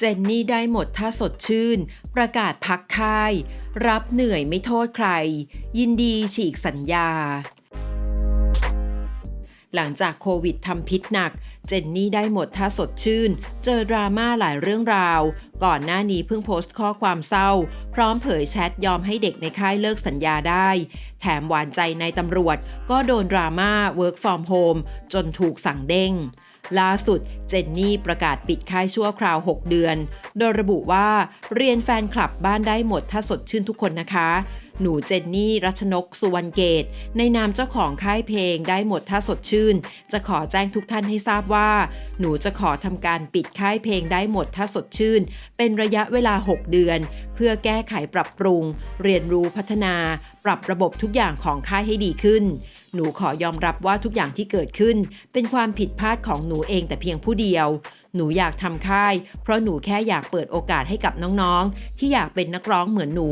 เจนนี่ได้หมดถ้าสดชื่น ประกาศพักค่าย รับเหนื่อยไม่โทษใคร ยินดีฉีกสัญญา หลังจากโควิดทำพิษหนัก เจนนี่ได้หมดถ้าสดชื่น เจอดราม่าหลายเรื่องราว ก่อนหน้านี้เพิ่งโพสต์ข้อความเศร้า พร้อมเผยแชทยอมให้เด็กในค่ายเลิกสัญญาได้ แถมหวานใจในตำรวจก็โดนดราม่า work from home จนถูกสั่งเด้ง ล่าสุดเจนนี่ประกาศปิดค่ายชั่วคราว 6 เดือน โดยระบุว่าเรียนแฟนคลับบ้านได้หมดถ้าสดชื่นทุกคนนะคะ หนูเจนนี่รัชนกสุวรรณเกต ในนามเจ้าของค่ายเพลงได้หมดถ้าสดชื่น จะขอแจ้งทุกท่านให้ทราบว่า หนูจะขอทำการปิดค่ายเพลงได้หมดถ้าสดชื่น เป็นระยะเวลา 6 เดือน เพื่อแก้ไขปรับปรุง เรียนรู้พัฒนา ปรับระบบทุกอย่างของค่ายให้ดีขึ้น หนูขอยอมรับว่าทุกอย่างที่เกิดขึ้น เป็นความผิดพลาดของหนูเองแต่เพียงผู้เดียว หนูอยากทำค่าย เพราะหนูแค่อยากเปิดโอกาสให้กับน้องๆ ที่อยากเป็นนักร้องเหมือนหนู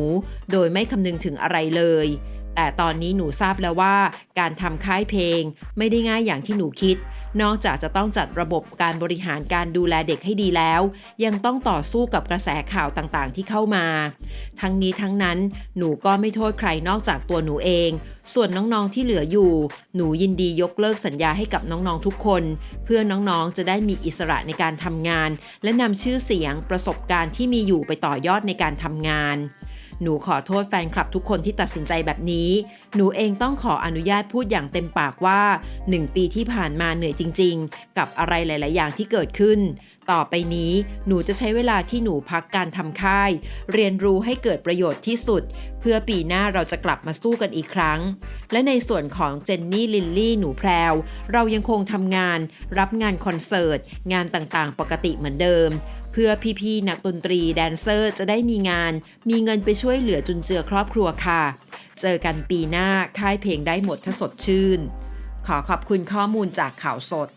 โดยไม่คำนึงถึงอะไรเลย แต่ตอนนี้หนูทราบแล้วว่าการทำค่ายเพลงไม่ได้ง่ายอย่างที่หนูคิด นอกจากจะต้องจัดระบบการบริหารการดูแลเด็กให้ดีแล้ว ยังต้องต่อสู้กับกระแสข่าวต่างๆ ที่เข้ามา ทั้งนี้ทั้งนั้นหนูก็ไม่โทษใครนอกจากตัวหนูเอง ส่วนน้องๆที่เหลืออยู่ หนูยินดียกเลิกสัญญาให้กับน้องๆทุกคน เพื่อน้องๆจะได้มีอิสระในการทำงาน และนำชื่อเสียงประสบการณ์ที่มีอยู่ไปต่อยอดในการทำงาน หนูขอโทษแฟนคลับทุกคนที่ตัดสินใจแบบนี้ หนูเองต้องขออนุญาตพูดอย่างเต็มปากว่า 1 ปีที่ผ่านมาเหนื่อยจริง ๆ กับอะไรหลาย ๆ อย่างที่เกิดขึ้น ต่อไปนี้หนูจะใช้เวลาที่หนูพักการทำค่าย เรียนรู้ให้เกิดประโยชน์ที่สุด เพื่อปีหน้าเราจะกลับมาสู้กันอีกครั้ง และในส่วนของเจนนี่ลิลลี่หนูแพรว เรายังคงทำงาน รับงานคอนเสิร์ต งานต่าง ๆ ปกติเหมือนเดิม เพื่อพี่ๆนักดนตรีแดนเซอร์จะได้มีงาน มีเงินไปช่วยเหลือจุนเจือครอบครัวค่ะ เจอกันปีหน้าค่ายเพลงได้หมดถ้าสดชื่น ขอขอบคุณข้อมูลจากข่าวสด